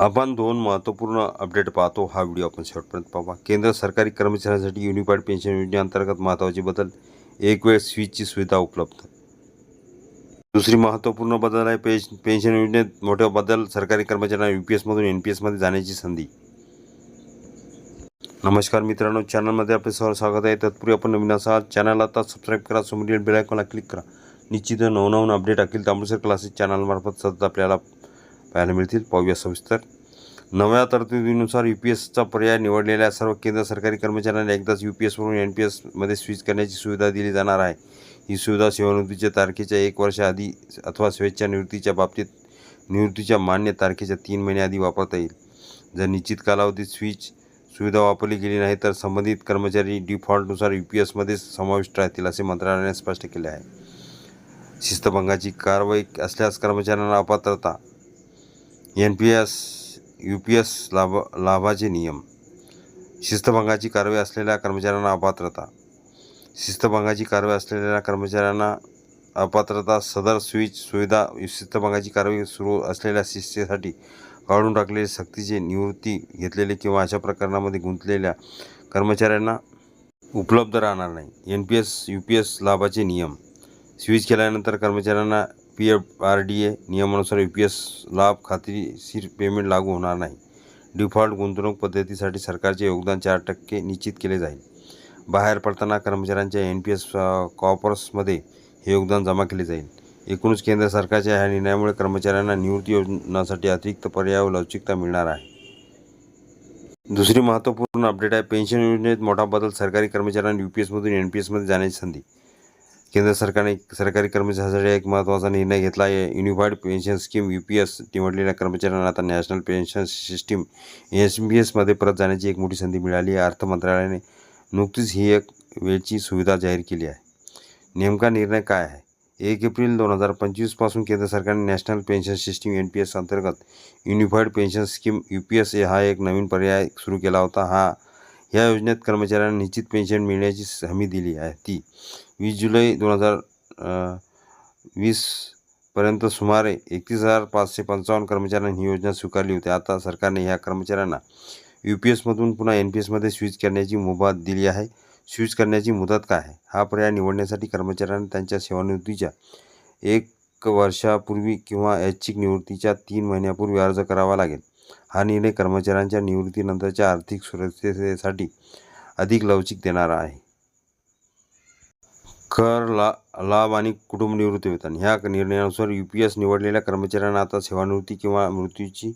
आपण दोन महत्त्वपूर्ण अपडेट पाहतो. हा व्हिडिओ आपण शेवटपर्यंत पाहा. केंद्र सरकारी कर्मचाऱ्यांसाठी युनिफाईड पेन्शन योजनेअंतर्गत महत्त्वाचे बदल. एक वेळ स्विचची सुविधा उपलब्ध. दुसरी महत्त्वपूर्ण बदल आहे पेश पेन्शन योजनेत मोठे बदल सरकारी कर्मचाऱ्यांना यू पी एसमधून एन पी एसमध्ये जाण्याची संधी. नमस्कार मित्रांनो चॅनलमध्ये आपले सर्व स्वागत आहे. तत्पूर्वी आपण नवीन असाल चॅनल आता सबस्क्राईब करा समोर बेल आयकॉनला क्लिक करा. निश्चित नवनवून अपडेट अखिल तांबूसर क्लासेस चॅनलमार्फत सतत आपल्याला पाहायला मिळतील पाहूया सविस्तर. नव्या तरतुदीनुसार यू पी एसचा पर्याय निवडलेल्या सर्व केंद्र सरकारी कर्मचाऱ्यांना एकदाच यू पी एसवरून एन पी एसमध्ये स्विच करण्याची सुविधा दिली जाणार आहे. ही सुविधा सेवानिवृत्तीच्या तारखेच्या एक वर्षाआधी अथवा स्वेच्छा निवृत्तीच्या बाबतीत निवृत्तीच्या मान्य तारखेच्या तीन महिन्याआधी वापरता येईल. जर निश्चित कालावधीत स्विच सुविधा वापरली गेली नाही तर संबंधित कर्मचारी डिफॉल्टनुसार यू पी एसमध्ये समाविष्ट राहतील असे मंत्रालयाने स्पष्ट केले आहे. शिस्तभंगाची कारवाई असल्यास कर्मचाऱ्यांना अपात्रता N P S U P S लाभ लाभाचे नियम. शिस्तभंगाची कारवाई असलेल्या कर्मचाऱ्यांना अपात्रता. शिस्तभंगाची कारवाई असलेल्या कर्मचाऱ्यांना अपात्रता सदर स्विच सुविधा शिस्तभंगाची कारवाई सुरू असलेल्या शिस्तेसाठी काढून टाकलेले सक्तीचे निवृत्ती घेतलेले किंवा अशा प्रकरणामध्ये गुंतलेल्या कर्मचाऱ्यांना उपलब्ध राहणार नाही. N P S U P S लाभाचे नियम. स्विच केल्यानंतर कर्मचाऱ्यांना P F R D A नियमानुसार यू पी एस लाभ खात्रीशीर पेमेंट लागू होणार नाही. डिफॉल्ट गुंतवणूक पद्धतीसाठी सरकारचे योगदान चार टक्के निश्चित केले जाईल. बाहेर पडताना कर्मचाऱ्यांच्या एन पी एस कॉपर्समध्ये हे योगदान जमा केले जाईल. एकूणच केंद्र सरकारच्या ह्या निर्णयामुळे कर्मचाऱ्यांना निवृत्ती योजनासाठी अतिरिक्त पर्याय व लवचिकता मिळणार आहे. दुसरी महत्त्वपूर्ण अपडेट आहे पेन्शन योजनेत मोठा बदल सरकारी कर्मचाऱ्यांना यू पी एसमधून एन पी एसमध्ये जाण्याची संधी. केंद्र सरकारने सरकारी कर्मचाऱ्यांसाठी एक महत्त्वाचा निर्णय घेतला आहे. Unified Pension Scheme U P S निवडलेल्या कर्मचाऱ्यांना आता National Pension System S B एसमध्ये परत जाण्याची एक मोठी संधी मिळाली आहे. अर्थ मंत्रालयाने नुकतीच ही एक वेळची सुविधा जाहीर केली आहे. नेमका निर्णय काय आहे? एक एप्रिल दोन हजार पंचवीसपासून केंद्र सरकारने National Pension System N P S अंतर्गत Unified Pension Scheme U P S हा एक नवीन पर्याय सुरू केला होता. हा या योजनेत कर्मचाऱ्यांना निश्चित पेन्शन मिळण्याची हमी दिली आहे. ती वीस जुलै दोन हजार वीसपर्यंत सुमारे एकतीस हजार पाचशे पंचावन्न कर्मचाऱ्यांनी ही योजना स्वीकारली होती. आता सरकारने ह्या कर्मचाऱ्यांना यू पी एसमधून पुन्हा एन पी एसमध्ये स्विच करण्याची मुभा दिली आहे. स्विच करण्याची मुदत काय आहे? हा पर्याय निवडण्यासाठी कर्मचाऱ्यांना त्यांच्या सेवानिवृत्तीच्या एक वर्षापूर्वी किंवा ऐच्छिक निवृत्तीच्या तीन महिन्यापूर्वी अर्ज करावा लागेल. हा निर्णय कर्मचाऱ्यांच्या निवृत्तीनंतरच्या आर्थिक सुरक्षेसाठी अधिक लवचिक देणारा आहे. कर ला लाभ आणि कुटुंब निवृत्ती वेतन. ह्या निर्णयानुसार यू पी एस निवडलेल्या कर्मचाऱ्यांना आता सेवानिवृत्ती किंवा मृत्यूची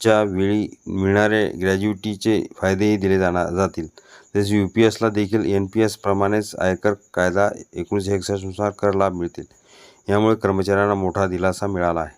च्या वेळी मिळणारे ग्रॅज्युटीचे फायदेही दिले जाणार जातील. तसेच यू पी एसला देखील एन पी एस प्रमाणेच आयकर कायदा एकोणीसशे एकसष्टनुसार कर लाभ मिळतील. यामुळे कर्मचाऱ्यांना मोठा दिलासा मिळाला आहे.